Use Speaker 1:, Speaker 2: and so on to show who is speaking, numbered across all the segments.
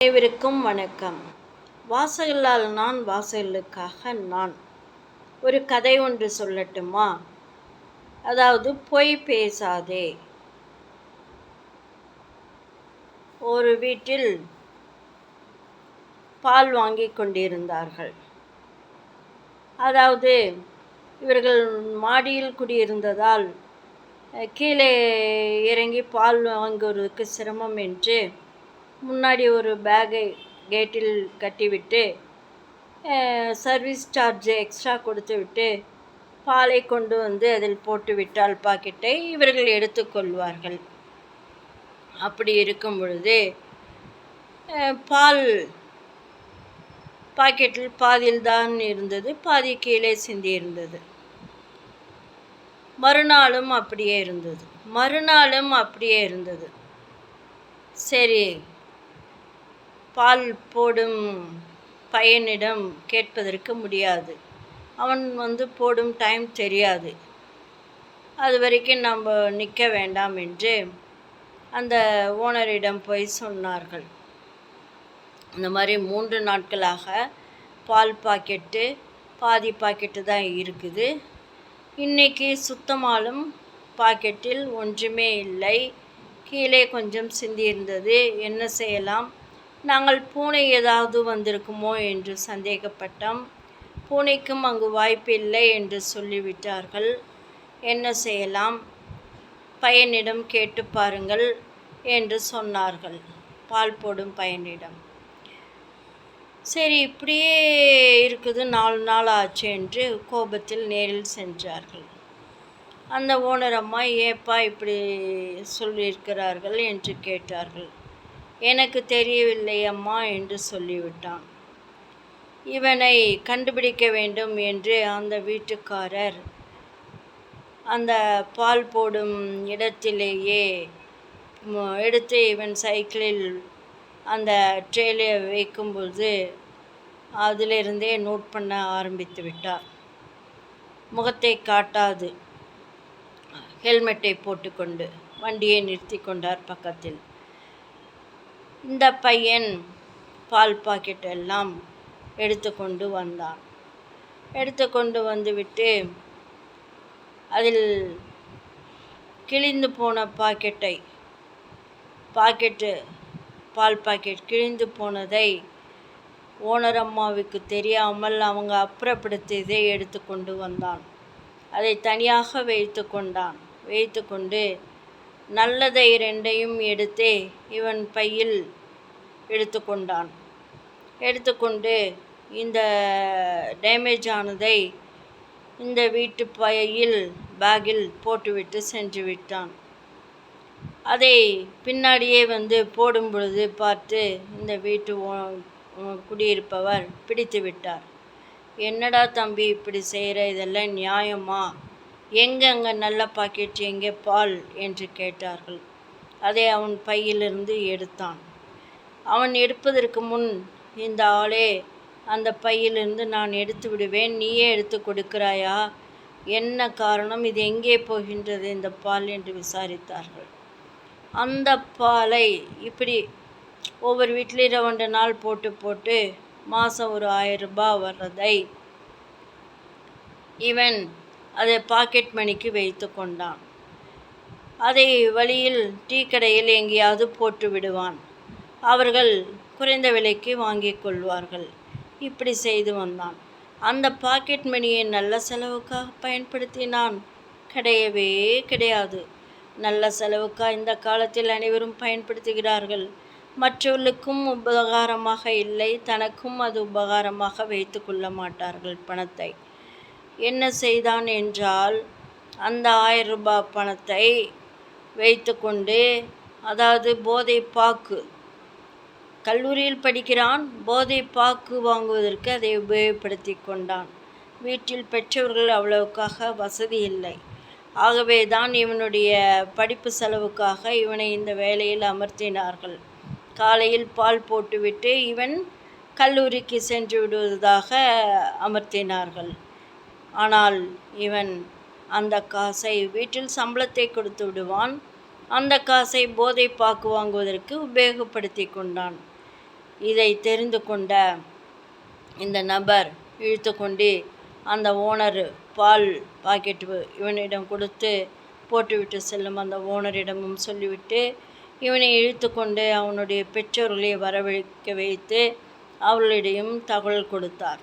Speaker 1: அனைவருக்கும் வணக்கம். வாசகல்லால் நான் வாசகலுக்காக நான் ஒரு கதை ஒன்று சொல்லட்டுமா? அதாவது பொய் பேசாதே. ஒரு வீட்டில் பால் வாங்கி கொண்டிருந்தார்கள். அதாவது இவர்கள் மாடியில் குடியிருந்ததால் கீழே இறங்கி பால் வாங்குவதற்கு சிரமம் என்று முன்னாடி ஒரு பேக்கை கேட்டில் கட்டிவிட்டு சர்வீஸ் சார்ஜ் எக்ஸ்ட்ரா கொடுத்து விட்டு பாலை கொண்டு வந்து அதில் போட்டு விட்டால் பாக்கெட்டை இவர்கள் எடுத்துக்கொள்வார்கள் அப்படி இருக்கும் பொழுது பால் பாக்கெட்டில் பாதியில் தான் இருந்தது பாதி கீழே சிந்தி இருந்தது. மறுநாளும் அப்படியே இருந்தது. மறுநாளும் அப்படியே இருந்தது. சரி பால் போடும் பையனிடம் கேட்பதற்கு முடியாது. அவன் வந்து போடும் டைம் தெரியாது. அது வரைக்கும் நம்ம நிற்க வேண்டாம் என்று அந்த ஓனரிடம் போய் சொன்னார்கள். இந்த மாதிரி மூன்று நாட்களாக பால் பாக்கெட்டு பாதி பாக்கெட்டு தான் இருக்குது. இன்னைக்கு சுத்தமாலும் பாக்கெட்டில் ஒன்றுமே இல்லை. கீழே கொஞ்சம் சிந்தி இருந்தது என்ன செய்யலாம்? நாங்கள் பூனை ஏதாவது வந்திருக்குமோ என்று சந்தேகப்பட்டோம். பூனைக்கும் அங்கு வாய்ப்பில்லை என்று சொல்லிவிட்டார்கள். என்ன செய்யலாம்? பையனிடம் கேட்டு பாருங்கள் என்று சொன்னார்கள். பால் போடும் பையனிடம். சரி இப்படியே இருக்குது நாலு நாள் ஆச்சு என்று கோபத்தில் நேரில் சென்றார்கள். அந்த ஓனர் அம்மா ஏப்பா இப்படி சொல்லியிருக்கிறார்கள் என்று கேட்டார்கள். எனக்கு தெரியவில்லை அம்மா என்று சொல்லிவிட்டான். இவனை கண்டுபிடிக்க வேண்டும் என்று அந்த வீட்டுக்காரர் அந்த பால் போடும் இடத்திலேயே எடுத்து இவன் சைக்கிளில் அந்த ட்ரேல வைக்கும்போது அதிலிருந்தே நோட் பண்ண ஆரம்பித்து விட்டார். முகத்தை காட்டாது. ஹெல்மெட்டை போட்டுக்கொண்டு வண்டியை நிறுத்தி கொண்டார் பக்கத்தில். இந்த பையன் பால் பாக்கெட் எல்லாம் எடுத்துக்கொண்டு வந்தான். எடுத்துக்கொண்டு வந்துவிட்டு அதில் கிழிந்து போன பாக்கெட்டை பாக்கெட்டு பால் பாக்கெட் கிழிந்து போனதை ஓனர் அம்மாவுக்கு தெரியாமல் அவங்க அப்புறப்படுத்தியதை எடுத்துக்கொண்டு வந்தான். அதை தனியாக வைத்து கொண்டான் வைத்து கொண்டு நல்லதை ரெண்டையும் எடுத்து இவன் பையில் எடுத்துக்கொண்டான். எடுத்துக்கொண்டு இந்த டேமேஜ் ஆனதை இந்த வீட்டு பையில் பேக்கில் போட்டுவிட்டு சென்று விட்டான். அதை பின்னாடியே வந்து போடும் பொழுது பார்த்து இந்த வீட்டு குடியிருப்பவர் பிடித்து விட்டார். என்னடா தம்பி இப்படி செய்கிற இதெல்லாம் நியாயமா? எங்கங்கே நல்ல பாக்கெட் எங்கே பால்? என்று கேட்டார்கள். அதை அவன் பையிலிருந்து எடுத்தான். அவன் எடுப்பதற்கு முன் இந்த ஆளே அந்த பையிலிருந்து நான் எடுத்து விடுவேன் நீயே எடுத்து கொடுக்கிறாயா? என்ன காரணம்? இது எங்கே போகின்றது? இந்த பால் என்று விசாரித்தார்கள். அந்த பாலை இப்படி ஒவ்வொரு வீட்லேயும் ரெண்டு நாள் போட்டு போட்டு மாதம் ஒரு ஆயிரம் ரூபாய் வர்றதை இவன் அதை பாக்கெட் மணிக்கு வைத்து கொண்டான். அதை வழியில் டீ கடையில் எங்கேயாவது போட்டு விடுவான். அவர்கள் குறைந்த விலைக்கு வாங்கி கொள்வார்கள். இப்படி செய்து வந்தான். அந்த பாக்கெட் மணியை நல்ல செலவுக்காக பயன்படுத்தினான். கிடையவே கிடையாது. நல்ல செலவுக்காக இந்த காலத்தில் அனைவரும் பயன்படுத்துகிறார்கள். மற்றவர்களுக்கும் உபகாரமாக இல்லை. தனக்கும் அது உபகாரமாக வைத்து கொள்ள மாட்டார்கள் பணத்தை. என்ன செய்தான் என்றால் அந்த ஆயிரம் ரூபாய் பணத்தை வைத்துக்கொண்டு அதாவது போதை பாக்கு கல்லூரியில் படிக்கிறான் போதை பாக்கு வாங்குவதற்கு அதை உபயோகப்படுத்தி கொண்டான். வீட்டில் பெற்றவர்கள் அவ்வளவுக்காக வசதி இல்லை. ஆகவே தான் இவனுடைய படிப்பு செலவுக்காக இவனை இந்த வேலையில் அமர்த்தினார்கள். காலையில் பால் போட்டுவிட்டு இவன் கல்லூரிக்கு சென்று விடுவதாக அமர்த்தினார்கள். ஆனால் இவன் அந்த காசை வீட்டில் சம்பளத்தை கொடுத்து விடுவான். அந்த காசை போதை பாக்கு வாங்குவதற்கு உபயோகப்படுத்தி கொண்டான். இதை தெரிந்து கொண்ட இந்த நபர் இழுத்து கொண்டு அந்த ஓனர் பால் பாக்கெட் இவனிடம் கொடுத்து போட்டுவிட்டு செல்லும். அந்த ஓனரிடமும் சொல்லிவிட்டு இவனை இழுத்து கொண்டு அவனுடைய பெற்றோர்களை வரவழைக்க வைத்து அவர்களிடையும் தகவல் கொடுத்தார்.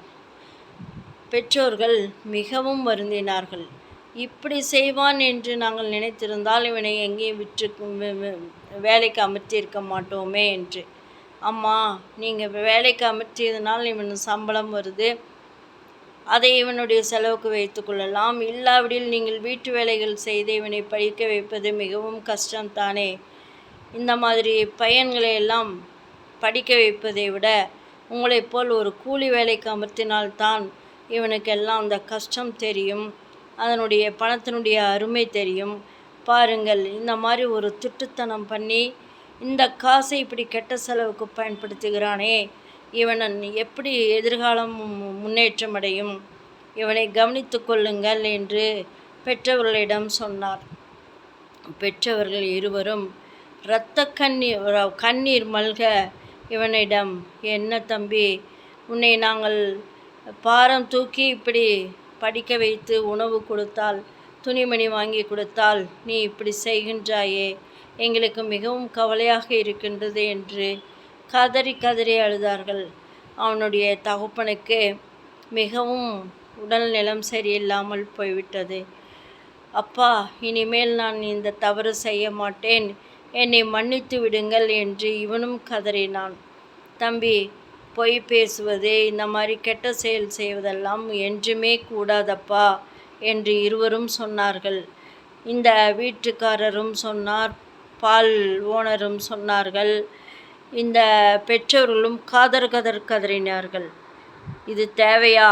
Speaker 1: பெற்றோர்கள் மிகவும் வருந்தினார்கள். இப்படி செய்வான் என்று நாங்கள் நினைத்திருந்தால் இவனை எங்கேயும் விற்று வேலைக்கு அமர்த்தியிருக்க மாட்டோமே என்று. அம்மா நீங்கள் வேலைக்கு அமர்த்தியதுனால் இவன் சம்பளம் வருது. அதை இவனுடைய செலவுக்கு வைத்துக்கொள்ளலாம் இல்லாவிடில் நீங்கள் வீட்டு வேலைகள் செய்து இவனை படிக்க வைப்பது மிகவும் கஷ்டம்தானே இந்த மாதிரி பையன்களை எல்லாம் படிக்க வைப்பதை விட உங்களைப் போல் ஒரு கூலி வேலைக்கு அமர்த்தினால்தான் இவனுக்கெல்லாம் அந்த கஷ்டம் தெரியும். அதனுடைய பணத்தினுடைய அருமை தெரியும். பாருங்கள் இந்த மாதிரி ஒரு திட்டுத்தனம் பண்ணி இந்த காசை இப்படி கெட்ட செலவுக்கு பயன்படுத்துகிறானே. இவன் எப்படி எதிர்காலம் மு- முன்னேற்றம் அடையும் இவனை கவனித்து கொள்ளுங்கள் என்று பெற்றவர்களிடம் சொன்னார். பெற்றவர்கள் இருவரும் இரத்த கண்ணீர் கண்ணீர் மல்க இவனிடம் என்ன தம்பி உன்னை நாங்கள் பாரம் தூக்கி இப்படி படிக்க வைத்து உணவு கொடுத்தால் துணிமணி வாங்கி கொடுத்தால் நீ இப்படி செய்கின்றாயே. எங்களுக்கு மிகவும் கவலையாக இருக்கின்றது என்று கதறி கதறி அழுதார்கள். அவனுடைய தகப்பனுக்கு மிகவும் உடல்நிலம் சரியில்லாமல் போய்விட்டது. அப்பா இனிமேல் நான் இந்த தவறு செய்ய மாட்டேன். என்னை மன்னித்து விடுங்கள் என்று இவனும் கதறினான். தம்பி பொய் பேசுவது இந்த மாதிரி கெட்ட செயல் செய்வதெல்லாம் என்றுமே கூடாதப்பா என்று இருவரும் சொன்னார்கள். இந்த வீட்டுக்காரரும் சொன்னார் பால் ஓனரும் சொன்னார்கள். இந்த பெற்றோர்களும் காதர் கதர் கதறினார்கள். இது தேவையா?